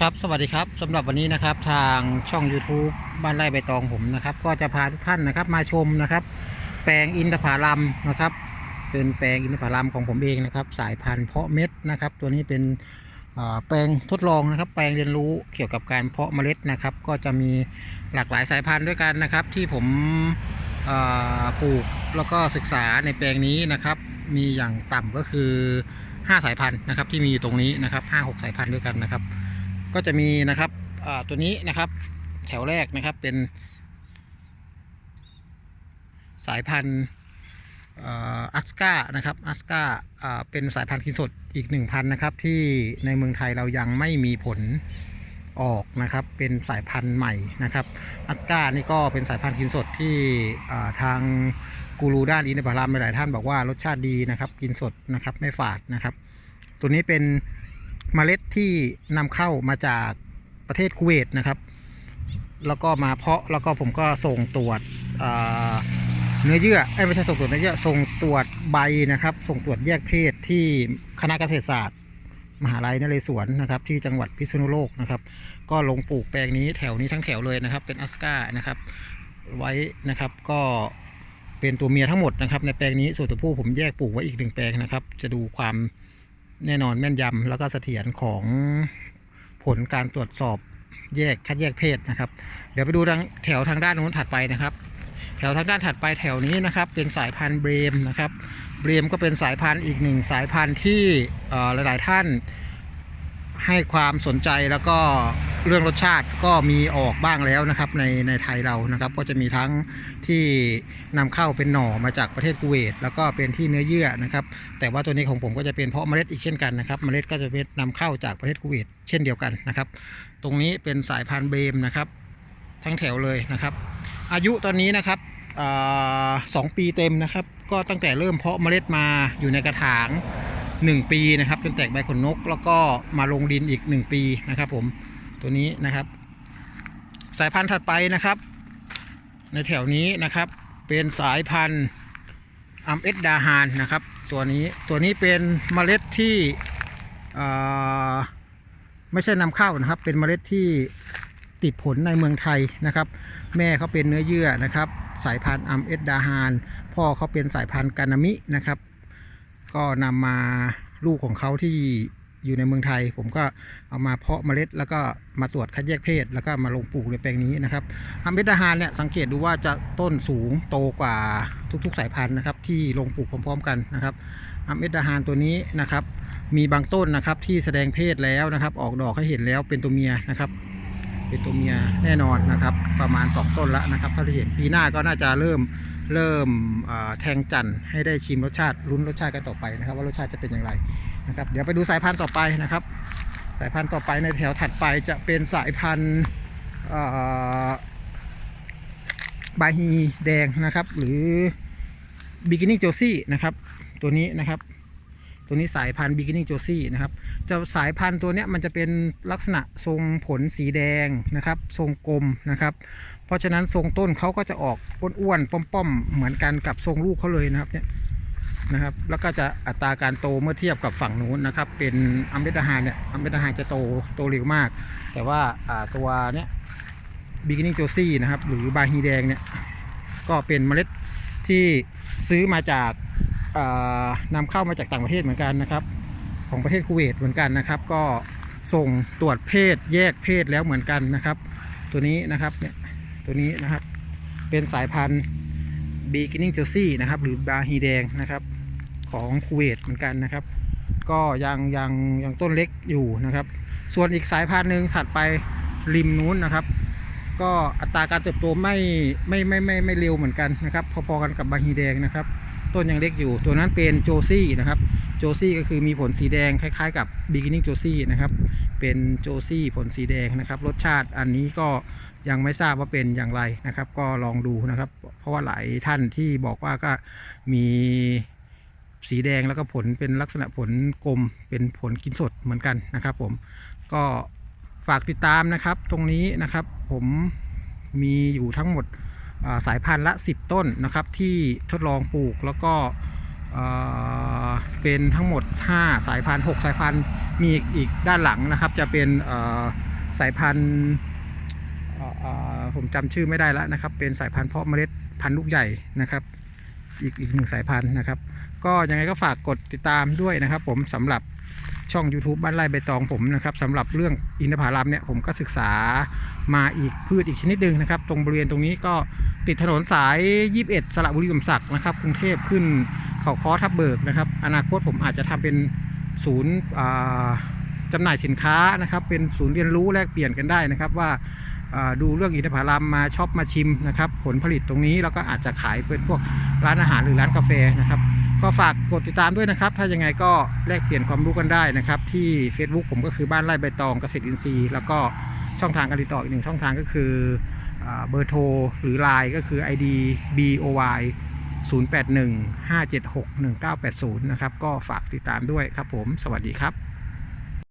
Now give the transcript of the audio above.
ครับสวัสดีครับสำหรับวันนี้นะครับทางช่อง YouTube บ้านไร่ใบตองผมนะครับ ก็จะพาทุกท่านนะครับมาชมนะครับ แปลงอินทผลัมนะครับ เป็นแปลงอินทผลัมของผมเองนะครับ สายพันธุ์เพาะเม็ดนะครับ ตัวนี้เป็นแปลงทดลองนะครับ แปลงเรียนรู้เกี่ยวกับการเพาะเมล็ดนะครับ ก็จะมีหลากหลายสายพันธุ์ด้วยกันนะครับ ที่ผมปลูกแล้วก็ศึกษาในแปลงนี้นะครับ มีอย่างต่ำก็คือ 5 สายพันธุ์นะครับ ที่มีอยู่ตรงนี้นะครับ5-6 สายพันธุ์ด้วยกันนะครับ ก็จะมีนะครับตัวนี้นะครับ แถวแรกนะครับเป็น สายพันธุ์อัสกานะครับอัสกาเป็นสายพันธุ์กินสดอีกหนึ่งพันธุ์นะครับ ที่ในเมืองไทยเรายังไม่มีผลออกนะครับเป็นสายพันธุ์ใหม่นะครับอัสกานี่ก็เป็นสายพันธุ์กินสดที่ทางกูรูด้านอินทผลัมหลายท่านบอกว่ารสชาติดีนะครับ กินสดนะครับไม่ฝาดนะครับ ตัวนี้เป็น เมล็ดที่นำเข้ามาจากประเทศคูเวตนะครับ แล้วก็มาเพาะแล้วก็ผมก็ส่งตรวจเเนื้อเยื่อไม่ใช่ส่งตรวจเนื้อเยื่อส่งตรวจใบนะครับ ส่งตรวจแยกเพศที่คณะเกษตรศาสตร์ มหาลัยนเรศวรนะครับ ที่จังหวัดพิษณุโลกนะครับ ก็ลงปลูกแปลงนี้แถวนี้ทั้งแถวเลยนะครับ เป็นอัสกานะครับ ไว้นะครับก็เป็นตัวเมียทั้งหมดนะครับ ในแปลงนี้ส่วนตัวผู้ผมแยกปลูกไว้อีกหนึ่งแปลงนะครับ จะดูความ แน่นอนแม่นยำแล้วก็เสถียรของผลการตรวจสอบแยกคัดแยกเพศนะครับ เดี๋ยวไปดูทางแถวทางด้านนู้นถัดไปนะครับ แถวทางด้านถัดไปแถวนี้นะครับ เป็นสายพันธุ์เบรมนะครับ เบรมก็เป็นสายพันธุ์อีกหนึ่งสายพันธุ์ที่หลาย ๆ ท่านให้ความสนใจแล้วก็ เรื่องรสชาติก็มีออกบ้างแล้วนะครับในในไทยเรานะครับ ก็จะมีทั้งที่นำเข้าเป็นหน่อมาจากประเทศคูเวตแล้วก็เป็นที่เนื้อเยื่อนะครับ แต่ว่าตัวนี้ของผมก็จะเป็นเพาะเมล็ดอีกเช่นกันนะครับ เมล็ดก็จะเป็นนำเข้าจากประเทศคูเวตเช่นเดียวกันนะครับ ตรงนี้เป็นสายพันธุ์เบมนะครับ ทั้งแถวเลยนะครับ อายุตอนนี้นะครับสองปีเต็มนะครับ ก็ตั้งแต่เริ่มเพาะเมล็ดมาอยู่ในกระถาง 1 ปีนะครับจนแตกใบขนนก แล้วก็มาลงดินอีก 1 ปีนะครับผม ตัวนี้นะครับ สายพันธุ์ถัดไปนะครับ ในแถวนี้นะครับ เป็นสายพันธุ์อัมเอสดาฮานนะครับ ตัวนี้ตัวนี้เป็นเมล็ดที่ไม่ใช่นำเข้านะครับ เป็นเมล็ดที่ติดผลในเมืองไทยนะครับ แม่เขาเป็นเนื้อเยื่อนะครับ สายพันธุ์อัมเอสดาฮานพ่อเขาเป็นสายพันธุ์กานามินะครับ ก็นำมาลูกของเขาที่ อยู่ในเมืองไทย ผมก็เอามาเพาะเมล็ด แล้วก็มาตรวจคัดแยกเพศ แล้วก็มาลงปลูกในแปลงนี้นะครับอัมเบดาฮานเนี่ยสังเกตดูว่าจะต้นสูงโตกว่าทุกๆสายพันธุ์นะครับที่ลงปลูกพร้อม ๆ กันนะครับอัมเบดาฮานตัวนี้นะครับมีบางต้นนะครับที่แสดงเพศแล้วนะครับ ออกดอกให้เห็นแล้วเป็นตัวเมียนะครับเป็นตัวเมียแน่นอนนะครับ ประมาณ 2 ต้นละนะครับเท่าที่เห็นปีหน้าก็น่าจะเริ่ม เริ่มแทงจันทร์ให้ได้ชิมรสชาติลุ้นรสชาติกันต่อไปนะครับ ว่ารสชาติจะเป็นอย่างไรนะครับ เดี๋ยวไปดูสายพันธุ์ต่อไปนะครับ สายพันธุ์ต่อไปในแถวถัดไปจะเป็นสายพันธุ์ใบาฮีแดงนะครับ หรือ beginning josie นะครับ ตัวนี้นะครับ ตัวนี้สายพันธุ์ beginning josie นะครับจ้าสายพันธุ์ตัวนี้มันจะเป็นลักษณะทรงผลสีแดงนะครับ ทรงกลมนะครับ เพราะฉะนั้นทรงต้นเขาก็จะออกอ้วนๆป้อมๆเหมือนกันกับทรงลูกเขาเลยนะครับเนี่ยนะครับ แล้วก็จะอัตราการโตเมื่อเทียบกับฝั่งนู้นนะครับ เป็นอัมเบดาฮานเนี่ยอัมเบดาฮานจะโตโตเร็วมาก แต่ว่าตัวเนี้ย beginning josie นะครับ หรือบาฮีแดงเนี่ยก็เป็นเมล็ดที่ซื้อมาจาก นำเข้ามาจากต่างประเทศเหมือนกันนะครับ ของประเทศคูเวตเหมือนกันนะครับ ก็ส่งตรวจเพศแยกเพศแล้วเหมือนกันนะครับ ตัวนี้นะครับเนี่ยตัวนี้นะครับเป็นสายพันธุ์ beginning josie นะครับ หรือบาฮีแดงนะครับ ของคูเวตเหมือนกันนะครับ ก็ยังยังยังต้นเล็กอยู่นะครับ ส่วนอีกสายพันธุ์หนึ่งถัดไปริมนู้นนะครับ ก็อัตราการเติบโตไม่ไม่ไม่ไม่ไม่เร็วเหมือนกันนะครับ พอๆกันกับบาฮีแดงนะครับ ต้นยังเล็กอยู่ ตัวนั้นเป็นโจซี่นะครับ โจซี่ก็คือมีผลสีแดงคล้ายๆกับ beginning โจซี่นะครับ เป็นโจซี่ผลสีแดงนะครับ รสชาติอันนี้ก็ยังไม่ทราบว่าเป็นอย่างไรนะครับ ก็ลองดูนะครับ เพราะว่าหลายท่านที่บอกว่าก็มีสีแดงแล้วก็ผลเป็นลักษณะผลกลมเป็นผลกินสดเหมือนกันนะครับผมก็ฝากติดตามนะครับตรงนี้นะครับผมมีอยู่ทั้งหมด สายพันธุ์ละ 10 ต้นนะครับที่ทดลองปลูกแล้วก็เป็นทั้งหมด 5 สายพันธุ์6สายพันธุ์มีอีกด้านหลังนะครับ จะเป็นสายพันธุ์ผมจำชื่อไม่ได้แล้วนะครับ เป็นสายพันธุ์เพาะเมล็ดพันธุ์ลูกใหญ่นะครับ อีกอีกหนึ่งสายพันธุ์นะครับ ก็ยังไงก็ฝากกดติดตามด้วยนะครับ ผมสำหรับช่อง YouTube บ้านไร่ใบตองผมนะครับสำหรับเรื่องอินทผลัมเนี่ยผมก็ศึกษามาอีกพืชอีกชนิดหนึ่งนะครับ ตรงบริเวณตรงนี้ก็ ติดถนนสาย 21 สระบุรีลมศักดิ์นะครับกรุงเทพขึ้นเขาค้อทับเบิกนะครับ อนาคตผมอาจจะทำเป็นศูนย์อ่าจำหน่ายสินค้านะครับ เป็นศูนย์เรียนรู้แลกเปลี่ยนกันได้นะครับ ว่าดูเรื่องอินทผลัมมาช็อปมาชิมนะครับ ผลผลิตตรงนี้แล้วก็อาจจะขายเป็นพวกร้านอาหารหรือร้านกาแฟนะครับ ก็ฝากกดติดตามด้วยนะครับ ถ้ายังไงก็แลกเปลี่ยนความรู้กันได้นะครับ ที่ Facebook ผมก็คือบ้านไร่ใบตองเกษตรอินทรีย์ แล้วก็ช่องทางการติดต่ออีกหนึ่งช่องทางก็คือ เบอร์โทรหรือ Line ก็คือ ID BOY 0815761980 นะครับ ก็ฝากติดตามด้วยครับผม สวัสดีครับ